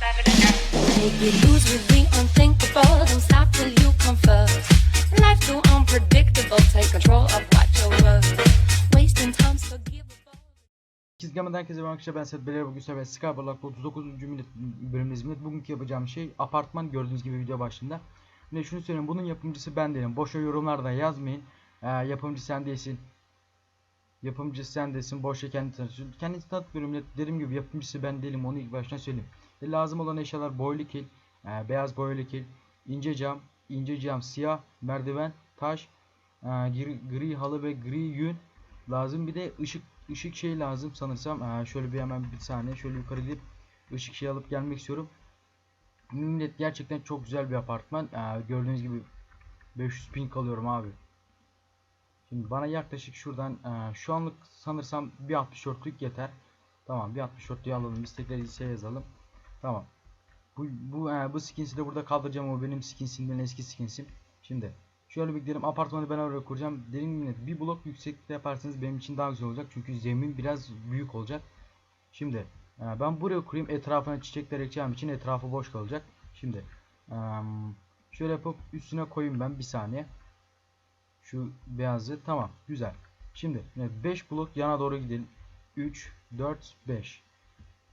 Make it lose with you herkese merhaba arkadaşlar ben Seth Beler bugün sefer Skyblock 39. millet bölümündeyiz millet bugünkü yapacağım şey apartman gördüğünüz gibi video başında. Ve şunu söyleyeyim bunun yapımcısı ben değilim. Boşa yorumlarda yazmayın. Ee, yapımcı sen değilsin. Yapımcı sen değilsin boşa kendi tanıtıyorsun Kendisi tanıtmıyorum dediğim gibi yapımcısı ben değilim onu ilk baştan söyleyeyim Ve lazım olan eşyalar boylu kil, e, beyaz boylu kil, ince cam, ince cam, siyah, merdiven, taş, e, gri, gri halı ve gri yün lazım bir de ışık ışık şey lazım sanırsam. Ee, şöyle bir hemen bir saniye şöyle yukarı gidip ışık şey alıp gelmek istiyorum. Millet gerçekten çok güzel bir apartman. Ee, gördüğünüz gibi 500 ping alıyorum abi. Şimdi bana yaklaşık şuradan e, şu anlık sanırsam bir 64'lük yeter. Tamam bir 64'lüğü alalım. İstekleri ise yazalım. Tamam. Bu bu e, bu skinsi de burada kaldıracağım o benim skinsimden eski skinsim. Şimdi Şöyle bir gidelim. Apartmanı ben oraya kuracağım. Dediğim gibi bir blok yükseklikte yaparsanız benim için daha güzel olacak. Çünkü zemin biraz büyük olacak. Şimdi e, ben buraya kurayım. Etrafına çiçekler ekeceğim için etrafı boş kalacak. Şimdi şöyle yapıp üstüne koyayım ben bir saniye. Şu beyazı tamam güzel. Şimdi 5 blok yana doğru gidelim. 3 4 5.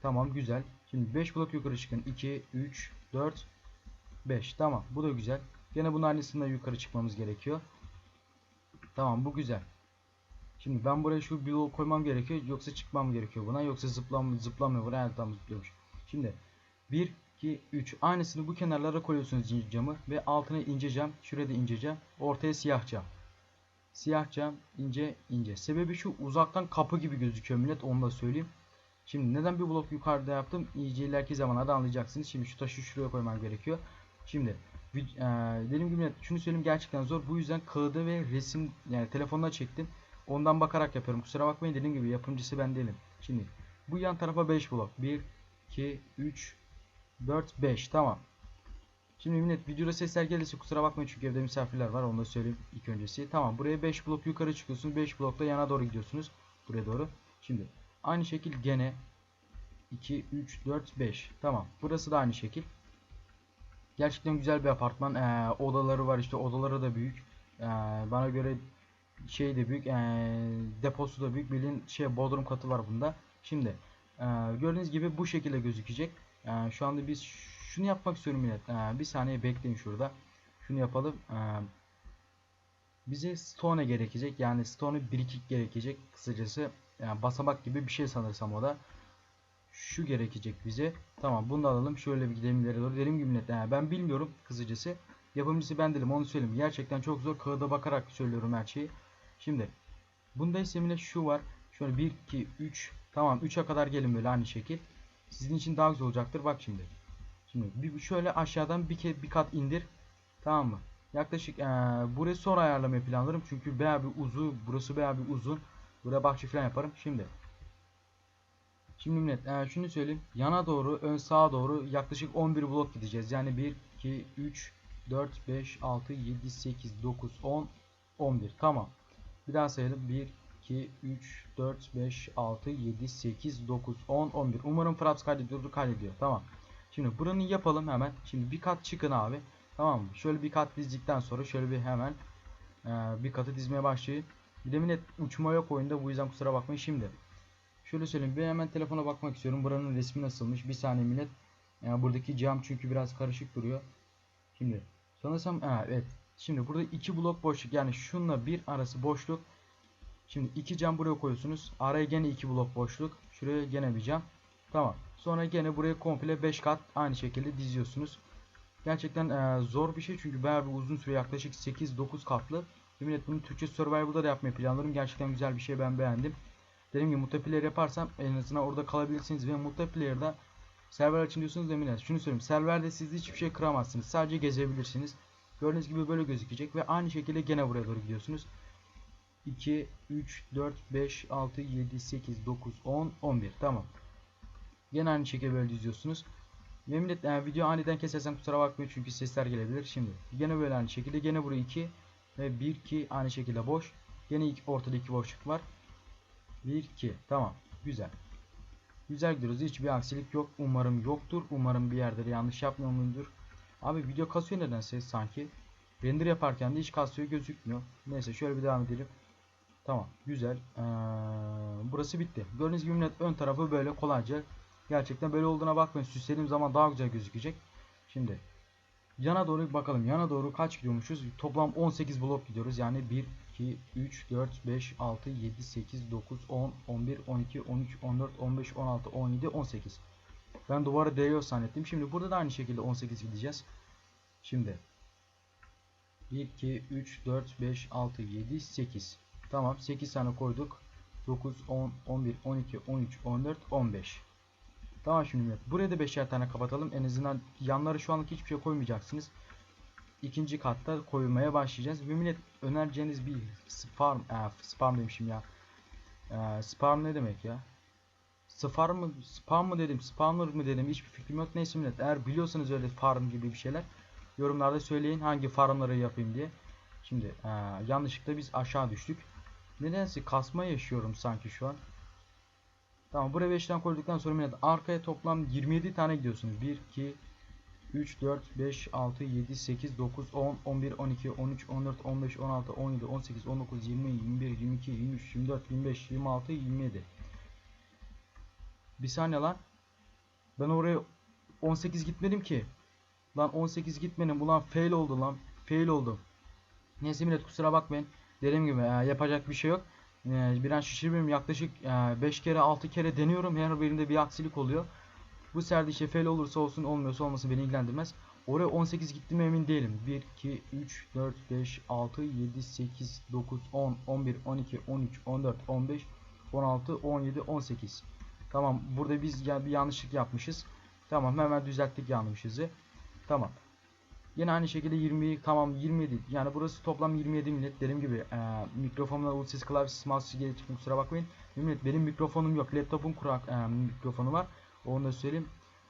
Tamam güzel. Şimdi 5 blok yukarı çıkın. 2 3 4 5. Tamam bu da güzel. Gene bunun aynısında yukarı çıkmamız gerekiyor. Tamam bu güzel. Şimdi ben buraya şu bloğu koymam gerekiyor. Yoksa çıkmam gerekiyor buna. Yoksa zıplam zıplamıyor. Buraya tam zıplıyormuş. Şimdi 1, 2, 3. Aynısını bu kenarlara koyuyorsunuz ince camı. Ve altına ince cam. Şurada ince cam. Ortaya siyah cam. Siyah cam. ince ince. Sebebi şu uzaktan kapı gibi gözüküyor millet. Onu da söyleyeyim. Şimdi neden bir blok yukarıda yaptım? İyice ileriki zamanlarda anlayacaksınız. Şimdi şu taşı şuraya koymam gerekiyor. Şimdi eee, dediğim gibi şunu söyleyeyim gerçekten zor. Bu yüzden kağıdı ve resim yani telefonla çektim. Ondan bakarak yapıyorum. Kusura bakmayın dediğim gibi yapımcısı ben değilim. Şimdi bu yan tarafa 5 blok. 1 2 3 4 5 tamam. Şimdi millet videoda sesler gelirse kusura bakmayın çünkü evde misafirler var onu da söyleyeyim ilk öncesi. Tamam buraya 5 blok yukarı çıkıyorsunuz. 5 blokta yana doğru gidiyorsunuz. Buraya doğru. Şimdi aynı şekil gene 2 3 4 5. Tamam. Burası da aynı şekil. Gerçekten güzel bir apartman. Ee, odaları var işte odaları da büyük. Ee, bana göre şey de büyük. ee, deposu da büyük. Bilin şey bodrum katı var bunda. Şimdi ee, gördüğünüz gibi bu şekilde gözükecek. Ee, şu anda biz şunu yapmak istiyorum millet. Ee, bir saniye bekleyin şurada. Şunu yapalım. Ee, bize stone gerekecek. Yani stone birikik gerekecek. Kısacası yani basamak gibi bir şey sanırsam o da şu gerekecek bize. Tamam bunu da alalım. Şöyle bir gidelim ileri doğru. Dediğim gibi. Yani ben bilmiyorum kısacası. Yapımcısı ben değilim onu söyleyeyim. Gerçekten çok zor. Kağıda bakarak söylüyorum her şeyi. Şimdi bunda yine şu var. Şöyle 1, 2, 3. Tamam 3'e kadar gelin böyle aynı şekil. Sizin için daha güzel olacaktır. Bak şimdi. Şimdi bir şöyle aşağıdan bir, ke bir kat indir. Tamam mı? Yaklaşık ee, burayı sonra ayarlamayı planlarım. Çünkü bayağı bir uzun. Burası bayağı bir uzun. Buraya bahçe falan yaparım. Şimdi Şimdi millet e, şunu söyleyeyim. Yana doğru, ön sağa doğru yaklaşık 11 blok gideceğiz. Yani 1, 2, 3, 4, 5, 6, 7, 8, 9, 10, 11. Tamam. Bir daha sayalım. 1, 2, 3, 4, 5, 6, 7, 8, 9, 10, 11. Umarım Fraps kaydediyordur. Kaydediyor. Tamam. Şimdi buranı yapalım hemen. Şimdi bir kat çıkın abi. Tamam mı? Şöyle bir kat dizdikten sonra şöyle bir hemen e, bir katı dizmeye başlayın. Bir de millet uçma yok oyunda. Bu yüzden kusura bakmayın. Şimdi Şöyle söyleyeyim. Ben hemen telefona bakmak istiyorum. Buranın resmi nasılmış? Bir saniye millet. Yani buradaki cam çünkü biraz karışık duruyor. Şimdi sanırsam evet. Şimdi burada iki blok boşluk. Yani şunla bir arası boşluk. Şimdi iki cam buraya koyuyorsunuz. Araya gene iki blok boşluk. Şuraya gene bir cam. Tamam. Sonra gene buraya komple 5 kat aynı şekilde diziyorsunuz. Gerçekten e, zor bir şey çünkü bayağı bir uzun süre yaklaşık 8-9 katlı. Millet bunu Türkçe Survival'da da yapmayı planlarım. Gerçekten güzel bir şey ben beğendim. Dediğim gibi multiplayer yaparsam en azından orada kalabilirsiniz ve multiplayer'da server açın diyorsunuz emin Şunu söyleyeyim. Serverde siz hiçbir şey kıramazsınız. Sadece gezebilirsiniz. Gördüğünüz gibi böyle gözükecek ve aynı şekilde gene buraya doğru gidiyorsunuz. 2, 3, 4, 5, 6, 7, 8, 9, 10, 11. Tamam. Gene aynı şekilde böyle diziyorsunuz. Ve millet yani video aniden kesersem kusura bakmayın çünkü sesler gelebilir. Şimdi gene böyle aynı şekilde gene buraya 2 ve 1 2 aynı şekilde boş. Gene iki, ortada iki boşluk var. 1 2 tamam güzel. Güzel gidiyoruz. Hiçbir aksilik yok. Umarım yoktur. Umarım bir yerde de yanlış yapmıyorumdur. Abi video kasıyor nedense sanki. Render yaparken de hiç kasıyor gözükmüyor. Neyse şöyle bir devam edelim. Tamam. Güzel. Ee, burası bitti. Gördüğünüz gibi millet ön tarafı böyle kolayca. Gerçekten böyle olduğuna bakmayın. Süslediğim zaman daha güzel gözükecek. Şimdi yana doğru bakalım. Yana doğru kaç gidiyormuşuz? Toplam 18 blok gidiyoruz. Yani 1, 2, 3, 4, 5, 6, 7, 8, 9, 10, 11, 12, 13, 14, 15, 16, 17, 18. Ben duvara değiyor zannettim. Şimdi burada da aynı şekilde 18 gideceğiz. Şimdi 1, 2, 3, 4, 5, 6, 7, 8. Tamam 8 tane koyduk. 9, 10, 11, 12, 13, 14, 15. Tamam şimdi millet. Buraya da 5'er tane kapatalım. En azından yanları şu anlık hiçbir şey koymayacaksınız. İkinci katta koymaya başlayacağız. Ve millet önereceğiniz bir farm, e, farm demişim ya. E, farm ne demek ya? Spar mı, spam mı dedim, spawner mı dedim hiçbir fikrim yok. Neyse millet eğer biliyorsanız öyle farm gibi bir şeyler yorumlarda söyleyin hangi farmları yapayım diye. Şimdi e, yanlışlıkla biz aşağı düştük. Nedense kasma yaşıyorum sanki şu an. Tamam buraya 5 tane koyduktan sonra millet arkaya toplam 27 tane gidiyorsunuz. 1, 2, 3, 4, 5, 6, 7, 8, 9, 10, 11, 12, 13, 14, 15, 16, 17, 18, 19, 20, 21, 22, 23, 24, 25, 26, 27. Bir saniye lan. Ben oraya 18 gitmedim ki. Lan 18 gitmedim. Ulan fail oldu lan. Fail oldu. Neyse millet kusura bakmayın. Dediğim gibi e, yapacak bir şey yok. E, bir an şişirmiyorum. Yaklaşık 5 kere 6 kere deniyorum. Her birinde bir aksilik oluyor. Bu serde işte fail olursa olsun olmuyorsa olmasın beni ilgilendirmez. Oraya 18 gittim emin değilim. 1, 2, 3, 4, 5, 6, 7, 8, 9, 10, 11, 12, 13, 14, 15, 16, 17, 18. Tamam burada biz bir yanlışlık yapmışız. Tamam hemen düzelttik yanlışımızı. Tamam. Yine aynı şekilde 20 tamam 27 yani burası toplam 27 millet dediğim gibi e, mikrofonla ultsiz klavyesiz mouse geri çıktım kusura bakmayın. Millet benim mikrofonum yok laptopun kurak e, mikrofonu var onu da söyleyeyim.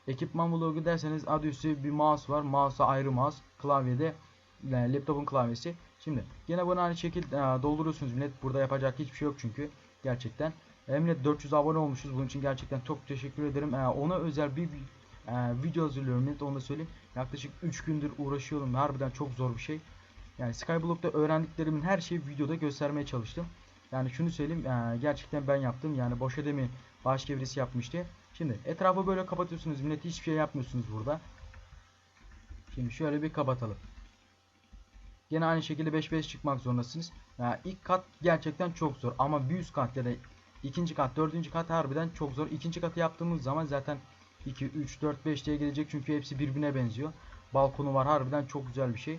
Ekipman vlogu derseniz adı üstü bir mouse var mouse'a ayrı mouse klavyede e, laptopun klavyesi. Şimdi yine bunu aynı şekilde e, dolduruyorsunuz millet burada yapacak hiçbir şey yok çünkü gerçekten. E, millet 400 abone olmuşuz bunun için gerçekten çok teşekkür ederim. E, ona özel bir e, video hazırlıyorum millet onu da söyleyeyim. Yaklaşık 3 gündür uğraşıyorum. Harbiden çok zor bir şey. Yani Skyblock'ta öğrendiklerimin her şeyi videoda göstermeye çalıştım. Yani şunu söyleyeyim e, gerçekten ben yaptım. Yani boşa demeyin başka birisi yapmıştı. Şimdi etrafı böyle kapatıyorsunuz millet hiçbir şey yapmıyorsunuz burada. Şimdi şöyle bir kapatalım. Yine aynı şekilde 5-5 çıkmak zorundasınız. Yani ilk kat gerçekten çok zor ama bir üst kat ya da ikinci kat, dördüncü kat harbiden çok zor. İkinci katı yaptığımız zaman zaten 2, 3, 4, 5 diye gelecek çünkü hepsi birbirine benziyor. Balkonu var harbiden çok güzel bir şey.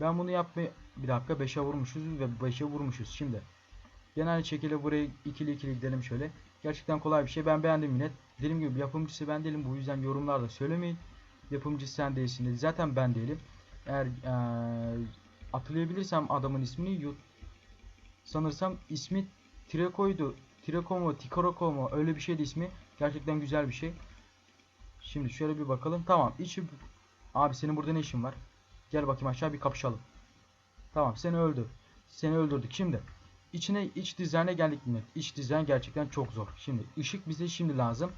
Ben bunu yapmayı bir dakika 5'e vurmuşuz ve 5'e vurmuşuz şimdi. Genel şekilde burayı ikili ikili gidelim şöyle. Gerçekten kolay bir şey. Ben beğendim millet. Dediğim gibi yapımcısı ben değilim. Bu yüzden yorumlarda söylemeyin. Yapımcısı sen değilsin. Zaten ben değilim. Eğer ee, hatırlayabilirsem adamın ismini sanırsam ismi Tireko'ydu. Tireko mu, mu öyle bir şeydi ismi. Gerçekten güzel bir şey. Şimdi şöyle bir bakalım. Tamam. İçi Abi senin burada ne işin var? Gel bakayım aşağı bir kapışalım. Tamam seni öldü. Seni öldürdük. Şimdi içine iç dizayna geldik millet. İç dizayn gerçekten çok zor. Şimdi ışık bize şimdi lazım.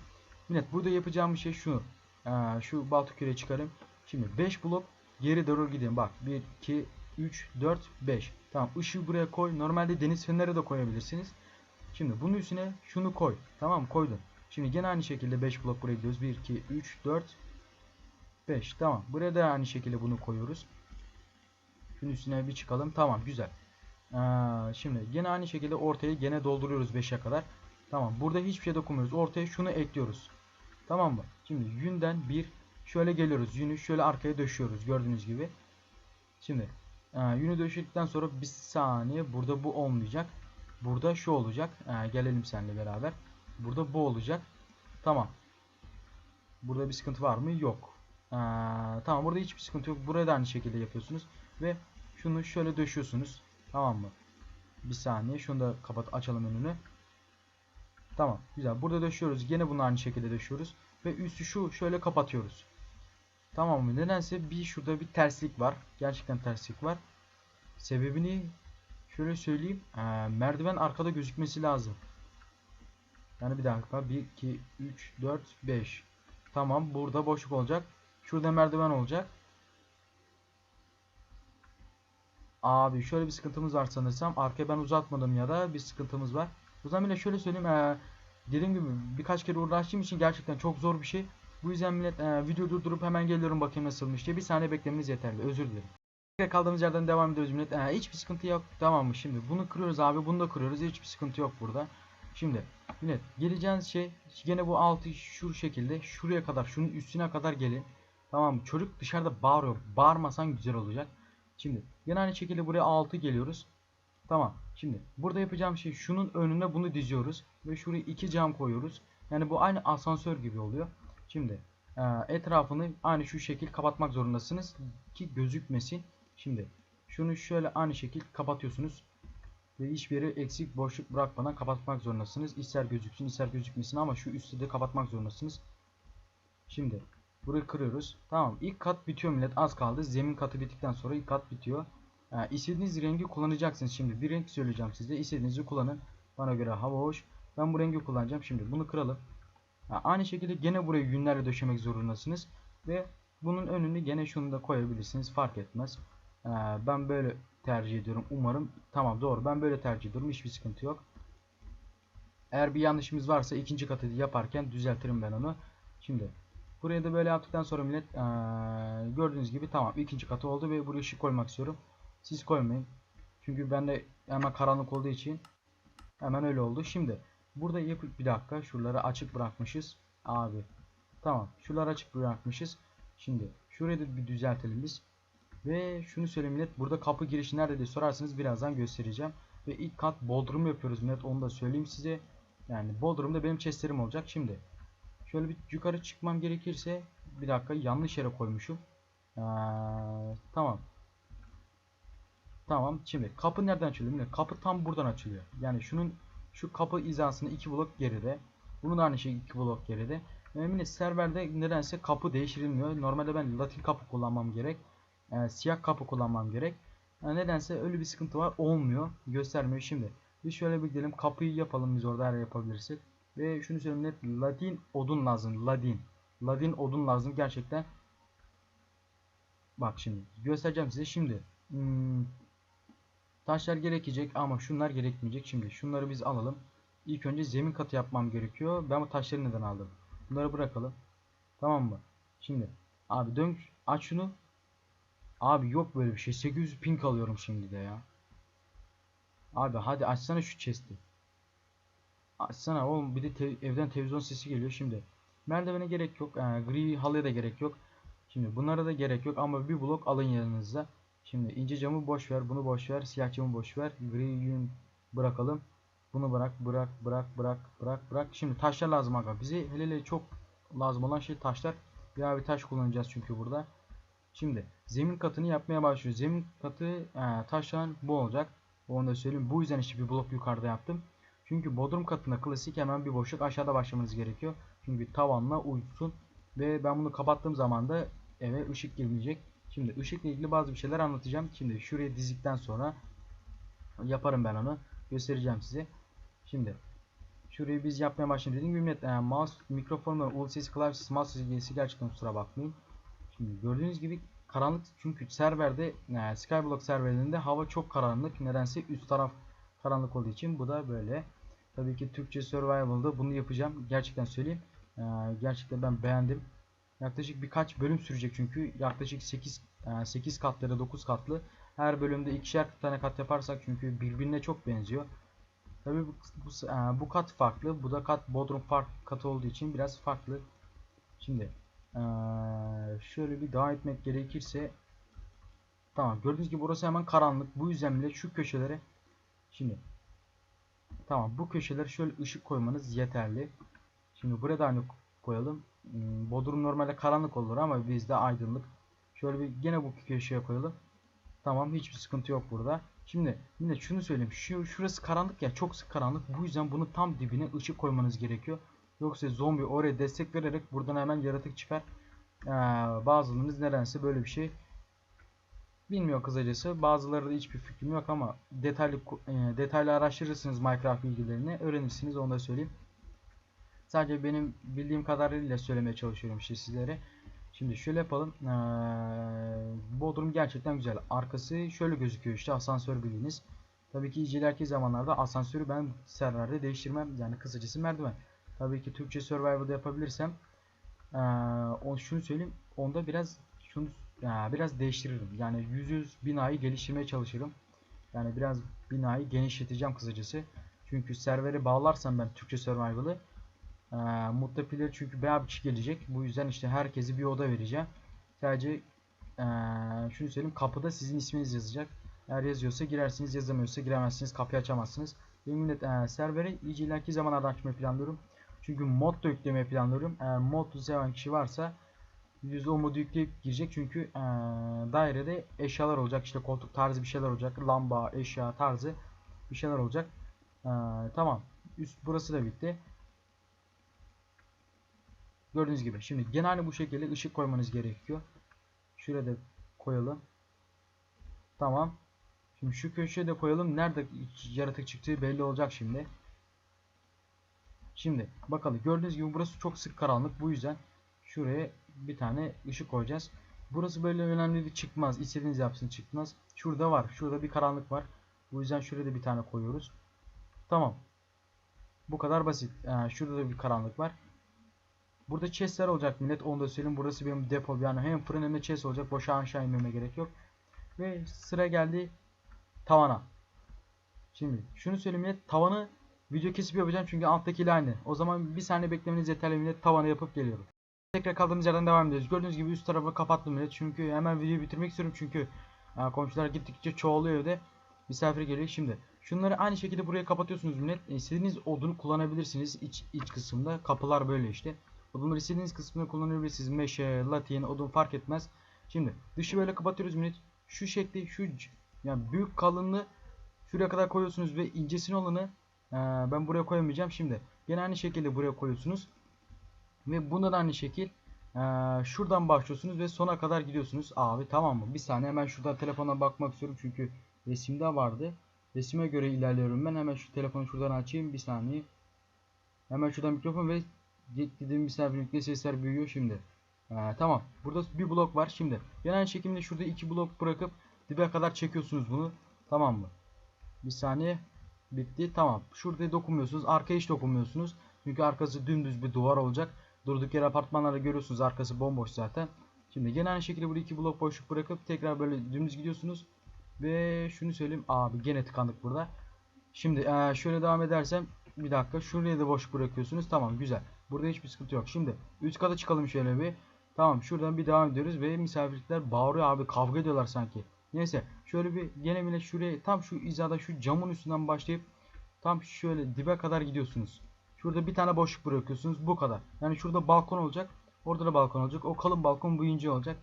Millet burada yapacağım bir şey şu. Ee, şu balta küreği çıkarayım. Şimdi 5 blok geri doğru gideyim. Bak 1 2 3 4 5. Tamam ışığı buraya koy. Normalde deniz feneri de koyabilirsiniz. Şimdi bunun üstüne şunu koy. Tamam koydun. Şimdi gene aynı şekilde 5 blok buraya gidiyoruz. 1, 2, 3, 4, 5. Tamam. Buraya da aynı şekilde bunu koyuyoruz. Şunun üstüne bir çıkalım. Tamam güzel. Ee, şimdi gene aynı şekilde ortayı gene dolduruyoruz 5'e kadar. Tamam. Burada hiçbir şey dokunmuyoruz. Ortaya şunu ekliyoruz. Tamam mı? Şimdi yünden bir şöyle geliyoruz. Yünü şöyle arkaya döşüyoruz. Gördüğünüz gibi. Şimdi e, yünü döşedikten sonra bir saniye burada bu olmayacak. Burada şu olacak. E, gelelim seninle beraber. Burada bu olacak. Tamam. Burada bir sıkıntı var mı? Yok. Ee, tamam burada hiçbir sıkıntı yok. Buraya da aynı şekilde yapıyorsunuz. Ve şunu şöyle döşüyorsunuz. Tamam mı? Bir saniye. Şunu da kapat açalım önünü. Tamam. Güzel. Burada döşüyoruz. Gene bunu aynı şekilde döşüyoruz. Ve üstü şu şöyle kapatıyoruz. Tamam mı? Nedense bir şurada bir terslik var. Gerçekten terslik var. Sebebini şöyle söyleyeyim. Ee, merdiven arkada gözükmesi lazım. Yani bir dakika 1 2 3 4 5. Tamam burada boşluk olacak. Şurada merdiven olacak. Abi şöyle bir sıkıntımız var sanırsam. Arkaya ben uzatmadım ya da bir sıkıntımız var. O zaman bile şöyle söyleyeyim. Ee, dediğim gibi birkaç kere uğraştığım için gerçekten çok zor bir şey. Bu yüzden millet e, video durdurup hemen geliyorum bakayım nasılmış diye. Bir saniye beklemeniz yeterli. Özür dilerim. Kaldığımız yerden devam ediyoruz millet. Ee, hiçbir sıkıntı yok. Tamam mı? Şimdi bunu kırıyoruz abi. Bunu da kırıyoruz. Hiçbir sıkıntı yok burada. Şimdi millet geleceğiniz şey gene bu altı şu şekilde şuraya kadar şunun üstüne kadar gelin. Tamam? Çocuk dışarıda bağırıyor. Bağırmasan güzel olacak. Şimdi yine aynı şekilde buraya 6 geliyoruz. Tamam. Şimdi burada yapacağım şey şunun önüne bunu diziyoruz ve şuraya iki cam koyuyoruz. Yani bu aynı asansör gibi oluyor. Şimdi e, etrafını aynı şu şekil kapatmak zorundasınız ki gözükmesin. Şimdi şunu şöyle aynı şekil kapatıyorsunuz ve hiçbir yeri eksik boşluk bırakmadan kapatmak zorundasınız. İster gözüksün ister gözükmesin ama şu üstü de kapatmak zorundasınız. Şimdi burayı kırıyoruz. Tamam ilk kat bitiyor millet az kaldı. Zemin katı bittikten sonra ilk kat bitiyor. Yani istediğiniz rengi kullanacaksınız şimdi. Bir renk söyleyeceğim size. İstediğinizi kullanın. Bana göre hava hoş. Ben bu rengi kullanacağım. Şimdi bunu kıralım. Yani aynı şekilde gene buraya yünlerle döşemek zorundasınız. Ve bunun önünü gene şunu da koyabilirsiniz. Fark etmez. Ee, ben böyle tercih ediyorum. Umarım. Tamam doğru. Ben böyle tercih ediyorum. Hiçbir sıkıntı yok. Eğer bir yanlışımız varsa ikinci katı yaparken düzeltirim ben onu. Şimdi buraya da böyle yaptıktan sonra millet ee, gördüğünüz gibi tamam ikinci katı oldu ve buraya ışık koymak istiyorum. Siz koymayın. Çünkü bende hemen karanlık olduğu için hemen öyle oldu. Şimdi burada yapıp bir dakika şuraları açık bırakmışız. Abi tamam şuraları açık bırakmışız. Şimdi şurayı da bir düzeltelim biz. Ve şunu söyleyeyim millet burada kapı girişi nerede diye sorarsanız birazdan göstereceğim. Ve ilk kat bodrum yapıyoruz millet onu da söyleyeyim size. Yani bodrumda benim chestlerim olacak. Şimdi şöyle bir yukarı çıkmam gerekirse bir dakika yanlış yere koymuşum. Ee, tamam. Tamam şimdi kapı nereden açılıyor? Millet? Kapı tam buradan açılıyor. Yani şunun şu kapı hizasında iki blok geride. Bunun aynı şey iki blok geride. Eminim serverde nedense kapı değiştirilmiyor. Normalde ben latin kapı kullanmam gerek. Yani siyah kapı kullanmam gerek. Yani nedense öyle bir sıkıntı var. Olmuyor. Göstermiyor şimdi. Biz şöyle bir gidelim. Kapıyı yapalım biz orada her yapabilirsek. Ve şunu söyleyeyim net. Ladin odun lazım. Ladin. Ladin odun lazım gerçekten. Bak şimdi. Göstereceğim size şimdi. Hmm, taşlar gerekecek ama şunlar gerekmeyecek. Şimdi şunları biz alalım. İlk önce zemin katı yapmam gerekiyor. Ben bu taşları neden aldım? Bunları bırakalım. Tamam mı? Şimdi abi dön aç şunu. Abi yok böyle bir şey. 800 pink alıyorum şimdi de ya. Abi hadi açsana şu chest'i. Açsana oğlum bir de te- evden televizyon sesi geliyor şimdi. Merdivene gerek yok. Yani gri halıya da gerek yok. Şimdi bunlara da gerek yok ama bir blok alın yanınıza. Şimdi ince camı boş ver, bunu boş ver, siyah camı boş ver. Gri yün bırakalım. Bunu bırak, bırak, bırak, bırak, bırak, bırak. Şimdi taşlar lazım aga. Bize hele hele çok lazım olan şey taşlar. Bir abi taş kullanacağız çünkü burada. Şimdi zemin katını yapmaya başlıyoruz. Zemin katı e, taşların bu olacak. Onu da söyleyeyim. Bu yüzden işte bir blok yukarıda yaptım. Çünkü bodrum katında klasik hemen bir boşluk aşağıda başlamanız gerekiyor. Çünkü tavanla uysun. Ve ben bunu kapattığım zaman da eve ışık girmeyecek. Şimdi ışıkla ilgili bazı bir şeyler anlatacağım. Şimdi şuraya dizdikten sonra yaparım ben onu. Göstereceğim size. Şimdi şurayı biz yapmaya başladık. Dediğim gibi millet, e, mouse, mikrofon ve ULSS klavyesi mouse ilgisi gerçekten kusura bakmayın. Şimdi gördüğünüz gibi karanlık çünkü serverde yani Skyblock serverlerinde hava çok karanlık. Nedense üst taraf karanlık olduğu için bu da böyle. Tabii ki Türkçe Survival'da bunu yapacağım. Gerçekten söyleyeyim. Ee, gerçekten ben beğendim. Yaklaşık birkaç bölüm sürecek çünkü yaklaşık 8 8 katlı ya da 9 katlı. Her bölümde ikişer tane kat yaparsak çünkü birbirine çok benziyor. Tabii bu, bu, e, bu kat farklı. Bu da kat bodrum fark katı olduğu için biraz farklı. Şimdi şöyle bir devam etmek gerekirse tamam gördüğünüz gibi burası hemen karanlık. Bu yüzden bile şu köşelere şimdi tamam bu köşelere şöyle ışık koymanız yeterli. Şimdi buraya da aynı koyalım. Hmm, Bodrum normalde karanlık olur ama bizde aydınlık. Şöyle bir gene bu köşeye koyalım. Tamam hiçbir sıkıntı yok burada. Şimdi yine şunu söyleyeyim. Şu şurası karanlık ya çok sık karanlık. Bu yüzden bunu tam dibine ışık koymanız gerekiyor. Yoksa zombi oraya destek vererek buradan hemen yaratık çıkar. Ee, bazılarınız nedense böyle bir şey bilmiyor kısacası. Bazıları da hiçbir fikrim yok ama detaylı e, detaylı araştırırsınız Minecraft bilgilerini öğrenirsiniz onu da söyleyeyim. Sadece benim bildiğim kadarıyla söylemeye çalışıyorum işte sizlere. Şimdi şöyle yapalım. Ee, Bodrum gerçekten güzel. Arkası şöyle gözüküyor işte asansör bildiğiniz. Tabii ki ileriki zamanlarda asansörü ben serverde değiştirmem. Yani kısacası merdiven. Tabii ki Türkçe Survival'da yapabilirsem ee, şunu söyleyeyim. Onda biraz şunu ya, biraz değiştiririm. Yani yüz yüz binayı geliştirmeye çalışırım. Yani biraz binayı genişleteceğim kısacası. Çünkü serveri bağlarsam ben Türkçe Survival'ı ee, multiplayer çünkü bayağı bir kişi gelecek. Bu yüzden işte herkese bir oda vereceğim. Sadece ee, şunu söyleyeyim kapıda sizin isminiz yazacak. Eğer yazıyorsa girersiniz yazamıyorsa giremezsiniz kapıyı açamazsınız. Benim ee, serveri iyice ileriki zamanlarda açmayı planlıyorum. Çünkü mod da yüklemeye planlıyorum. Eğer mod seven kişi varsa %10 modu yükleyip girecek. Çünkü ee, dairede eşyalar olacak. İşte koltuk tarzı bir şeyler olacak. Lamba eşya tarzı bir şeyler olacak. Ee, tamam. Üst burası da bitti. Gördüğünüz gibi. Şimdi genelde bu şekilde ışık koymanız gerekiyor. Şuraya da koyalım. Tamam. Şimdi şu köşeye de koyalım. Nerede yaratık çıktığı belli olacak şimdi şimdi bakalım gördüğünüz gibi burası çok sık karanlık bu yüzden şuraya bir tane ışık koyacağız. Burası böyle önemli bir çıkmaz. İstediğiniz yapsın çıkmaz. Şurada var. Şurada bir karanlık var. Bu yüzden şuraya da bir tane koyuyoruz. Tamam. Bu kadar basit. Ee, şurada da bir karanlık var. Burada chestler olacak millet. Onu da söyleyeyim. Burası benim depo. Yani hem fırın hem de chest olacak. Boşa aşağı inmeme gerek yok. Ve sıra geldi tavana. Şimdi şunu söyleyeyim millet. Tavanı video kesip yapacağım çünkü alttakiyle aynı. O zaman bir saniye beklemeniz yeterli millet. Tavanı yapıp geliyorum. Tekrar kaldığımız yerden devam ediyoruz. Gördüğünüz gibi üst tarafı kapattım millet. Çünkü hemen videoyu bitirmek istiyorum. Çünkü e, komşular gittikçe çoğalıyor evde. Misafir geliyor. Şimdi şunları aynı şekilde buraya kapatıyorsunuz millet. E, istediğiniz odunu kullanabilirsiniz. iç, iç kısımda. Kapılar böyle işte. Odunları istediğiniz kısmında kullanabilirsiniz. Meşe, latin, odun fark etmez. Şimdi dışı böyle kapatıyoruz millet. Şu şekli, şu yani büyük kalınlığı şuraya kadar koyuyorsunuz ve incesini olanı e, ben buraya koyamayacağım. Şimdi yine aynı şekilde buraya koyuyorsunuz. Ve bunda da aynı şekil eee, şuradan başlıyorsunuz ve sona kadar gidiyorsunuz. Abi tamam mı? Bir saniye hemen şuradan telefona bakmak istiyorum çünkü resimde vardı. Resime göre ilerliyorum ben. Hemen şu telefonu şuradan açayım. Bir saniye. Hemen şuradan mikrofon ve dediğim misafirlikte sesler büyüyor şimdi. Eee, tamam. Burada bir blok var. Şimdi genel şekilde şurada iki blok bırakıp dibe kadar çekiyorsunuz bunu. Tamam mı? Bir saniye. Bitti. Tamam. Şurada dokunmuyorsunuz. Arkaya hiç dokunmuyorsunuz. Çünkü arkası dümdüz bir duvar olacak. Durduk yere apartmanlarda görüyorsunuz arkası bomboş zaten. Şimdi gene aynı şekilde burada iki blok boşluk bırakıp tekrar böyle dümdüz gidiyorsunuz. Ve şunu söyleyeyim abi gene tıkandık burada. Şimdi eee, şöyle devam edersem bir dakika şuraya da boş bırakıyorsunuz. Tamam güzel. Burada hiçbir sıkıntı yok. Şimdi üst kata çıkalım şöyle bir. Tamam şuradan bir devam ediyoruz ve misafirler bağırıyor abi kavga ediyorlar sanki. Neyse şöyle bir gene bile şuraya tam şu hizada şu camın üstünden başlayıp tam şöyle dibe kadar gidiyorsunuz. Şurada bir tane boşluk bırakıyorsunuz. Bu kadar. Yani şurada balkon olacak. Orada da balkon olacak. O kalın balkon bu ince olacak.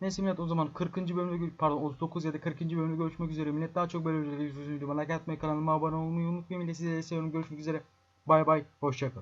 Neyse millet o zaman 40. bölümde pardon 39 ya da 40. bölümde görüşmek üzere millet. Daha çok böyle videoları izliyorsunuz. Like atmayı kanalıma abone olmayı unutmayın millet. Size seviyorum. Görüşmek üzere. Bay bay. Hoşçakalın.